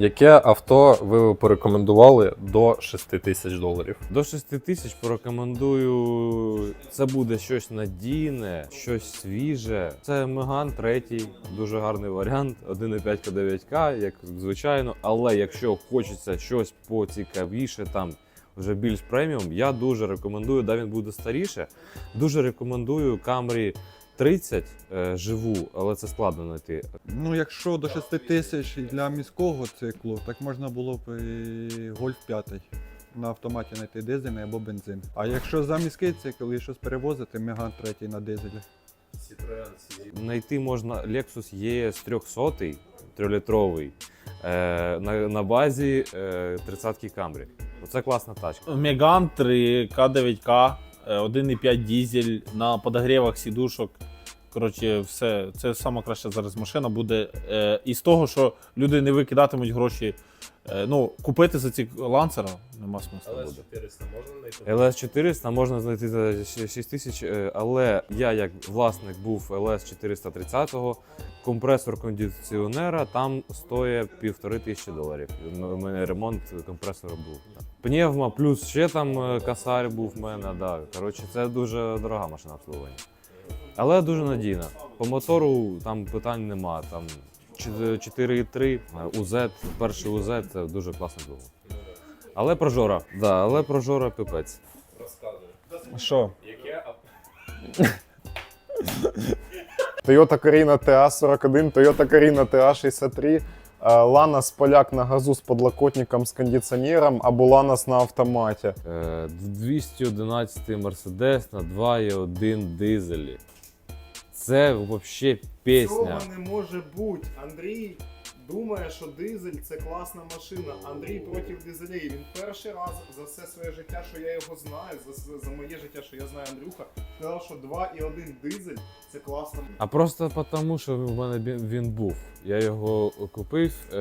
Яке авто ви порекомендували до 6 тисяч доларів? До 6 тисяч порекомендую. Це буде щось надійне, щось свіже. Це Меган третій, дуже гарний варіант. 1,5 9К, як звичайно. Але якщо хочеться щось поцікавіше, там вже більш преміум, я дуже рекомендую, да він буде старіше. Дуже рекомендую Camry 30 е, живу, але це складно знайти. Ну, якщо до 6 тисяч для міського циклу, так можна було б і Гольф 5 на автоматі знайти дизельний або бензин. А якщо за міський цикл і щось перевозити, Меган 3 на дизелі. Знайти можна Lexus ES 300 трьохлітровий е, на, на базі е, 30-ки Camry. Оце класна тачка. Меган 3 К9К, е, 1,5 дізель на подогрівах сідушок. Коротше, все, це сама краща зараз машина буде. Е, і з того, що люди не викидатимуть гроші. Е, ну, купити за ці ланцера нема смисла буде. 400 можна знайти? LS 400 можна знайти за 6 тисяч, е, але я як власник був LS 430, компресор кондиціонера там стоїть півтори тисячі доларів. У мене ремонт компресора був. Пневма, плюс ще там е, касар був в мене. Да. Коротше, це дуже дорога машина обслуговування. Але дуже надійна. По мотору там питань нема. Там 4,3 УЗ, перший УЗ це дуже класний двигун. Але прожора, да, але прожора пипець. Що? Toyota Carina TA41, Toyota Carina TA63, е, Lanos поляк на газу з подлокотником з кондиціонером або Lanos на автоматі. Е, 211 Мерседес на 2,1 дизелі. Це взагалі пісня. Цього не може бути. Андрій думає, що дизель це класна машина. Андрій проти дизелей. Він перший раз за все своє життя, що я його знаю, за, за моє життя, що я знаю Андрюха, сказав, що 2,1 дизель це класна А просто тому, що в мене він був. Я його купив. Е,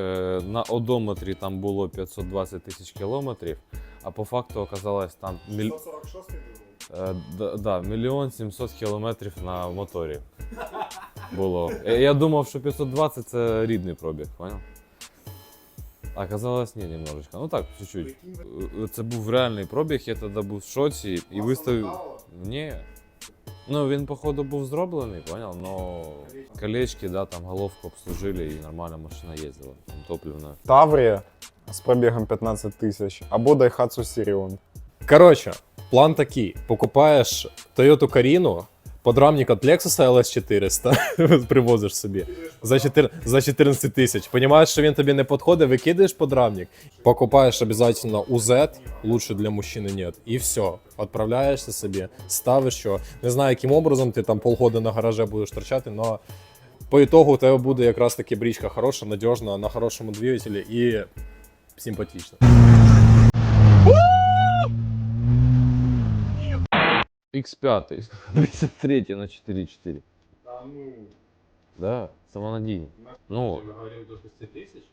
на одометрі там було 520 тисяч кілометрів, а по факту оказалось там міль... 146 дизель. Е, да, да, мільйон 700 кілометрів на моторі. Було. Я думав, що 520 це рідний пробіг, понял? А оказалось, ні, немножечко. Ну так, чуть-чуть. Е, Це був реальний пробіг, я тоді був в шоці і виставив. Ні. Ну, він, походу, був зроблений, понял? Но колечки, да, там головку обслужили і нормальна машина їздила. Там топливна. Таврія з пробігом 15 тисяч або Daihatsu Sirion. Коротше, план такий: покупаєш Toyota Carino, подрамник від Lexus LS 400, привозиш собі за, 4, за 14 тисяч. Понімаєш, що він тобі не підходить, викидаєш подрамник, покупаєш обов'язково UZ, лучше для мужчини нет, і все. Відправляєшся собі, ставиш що. Не знаю, яким образом ти там полгода на гараже будеш торчати, але по ітогу у тебе буде якраз таки брічка хороша, надіжна, на хорошому двигателі і симпатична. X5, 33 на 4,4. Та ну. Да, самонадійні. Ну,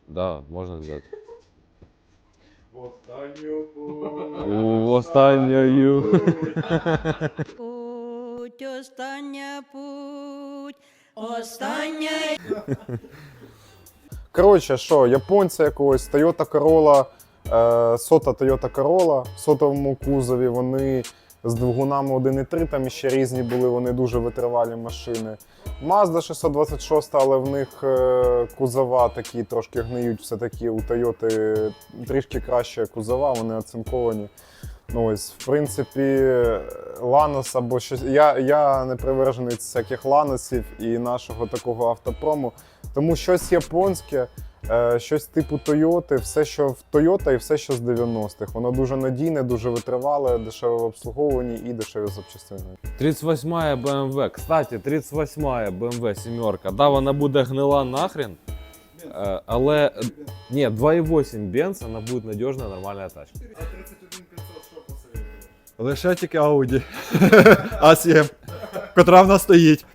да, можна взяти. В останню У останньою. Путь, остання путь, остання Коротше, що, японця якогось, Toyota Corolla, е, сота Toyota Corolla в сотовому кузові, вони з двигунами 1.3, там ще різні були, вони дуже витривалі машини. Mazda 626, але в них е, кузова такі трошки гниють, все-таки у Toyota трішки краще кузова, вони оцинковані. Ну ось, в принципі, Lanos або щось. Я, я не привержений всяких ланосів і нашого такого автопрому. Тому щось японське, щось типу Тойоти, все, що в Toyota і все, що з 90-х. Воно дуже надійне, дуже витривале, дешеве в обслуговуванні і дешеві запчастини. 38 BMW. Кстати, 38 BMW сімерка. Да, вона буде гнила нахрен. е, Але е, ні, 2,8 Benz, вона буде надіжна, нормальна тачка. За 31 500 що посоветуєш? Лише тільки Audi A7, котра в нас стоїть.